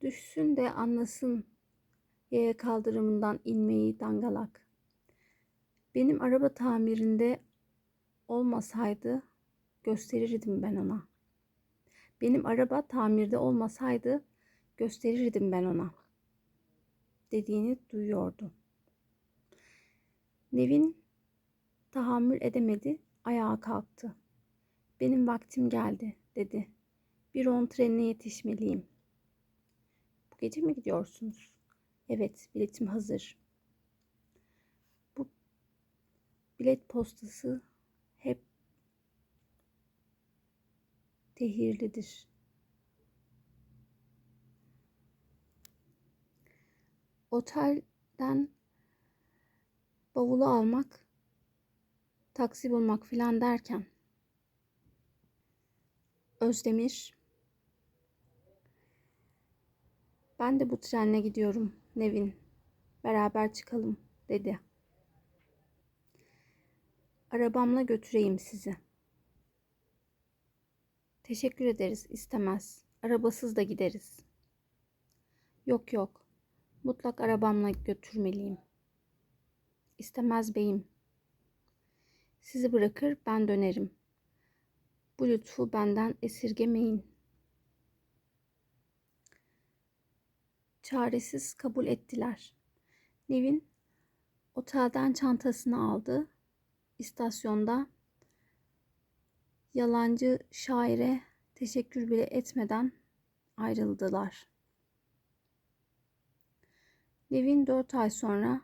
Düşsün de anlasın yaya kaldırımından inmeyi dangalak. Benim araba tamirinde olmasaydı gösterirdim ben ona. Benim araba tamirde olmasaydı gösterirdim ben ona dediğini duyuyordu. Nevin tahammül edemedi, ayağa kalktı. Benim vaktim geldi dedi. Bir on trenine yetişmeliyim. Bu gece mi gidiyorsunuz? Evet, biletim hazır. Bu bilet postası hep tehirlidir. Otelden bavulu almak, taksi bulmak filan derken Özdemir ben de bu trenle gidiyorum Nevin. Beraber çıkalım dedi. Arabamla götüreyim sizi. Teşekkür ederiz istemez. Arabasız da gideriz. Yok yok. Mutlak arabamla götürmeliyim. İstemez beyim. Sizi bırakır ben dönerim. Bu lütfu benden esirgemeyin. Çaresiz kabul ettiler. Nevin otelden çantasını aldı. İstasyonda yalancı şaire teşekkür bile etmeden ayrıldılar. Nevin dört ay sonra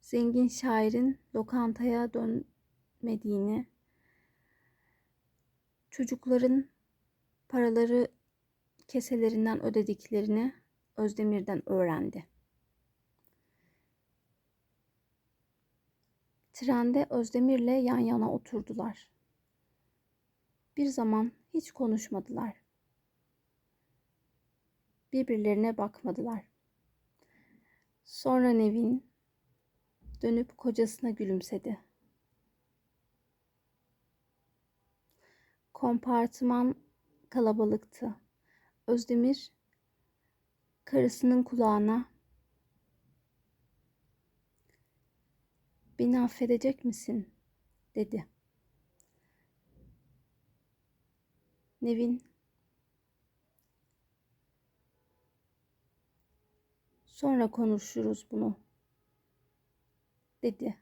zengin şairin lokantaya dönmediğini, çocukların paraları keselerinden ödediklerini Özdemir'den öğrendi. Trende Özdemir'le yan yana oturdular. Bir zaman hiç konuşmadılar. Birbirlerine bakmadılar. Sonra Nevin dönüp kocasına gülümsedi. Kompartıman kalabalıktı. Özdemir karısının kulağına "Beni affedecek misin?" dedi. Nevin Sonra konuşuruz bunu dedi.